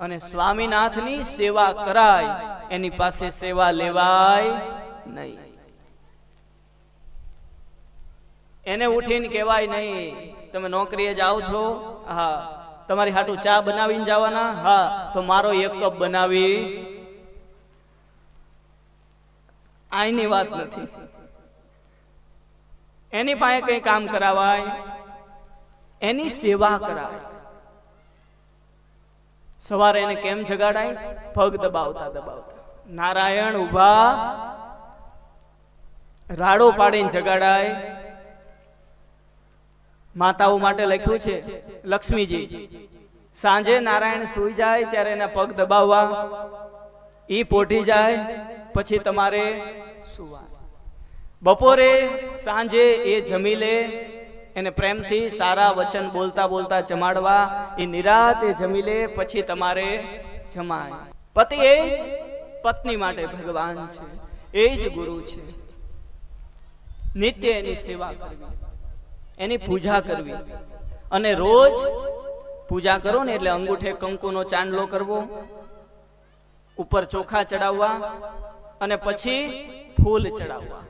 અને સ્વામીનાથની સેવા કરાય. એની પાસે સેવા લેવાય નહીં. એને ઉઠીને કહેવાય નહીં, તમે નોકરીએ જાઓ છો? હા. તમારી હાટુ ચા બનાવીને જવાના? હા. તો મારો એક કપ બનાવી. આની વાત નથી. એની પાસે કઈ કામ કરાવાય? એની સેવા કરાય. સવારે એને કેમ જગાડાય? પગ દબાવતા દબાવતા. નારાયણ ઊભા રાડો પાડીને જગાડાય. માતાઓ માટે લખ્યું છે, લક્ષ્મીજી, સાંજે નારાયણ સુઈ જાય ત્યારે એના પગ દબાવવા. ઈ પોઢી જાય, પછી તમારે સુવા. બપોરે સાંજે એ જમી લે. એને પ્રેમથી સારા વચન બોલતા બોલતા જમાડવા, એ નિરાતે જમી લે, પછી તમારે જમાય. પતિ એ પત્ની માટે ભગવાન છે, એ જ ગુરુ છે. નિત્ય એની સેવા કરવી, એની પૂજા કરવી. અને રોજ પૂજા કરો ને એટલે અંગૂઠે કંકુનો ચાંદલો કરવો, ઉપર ચોખા ચડાવવા, અને પછી ફૂલ ચડાવવા.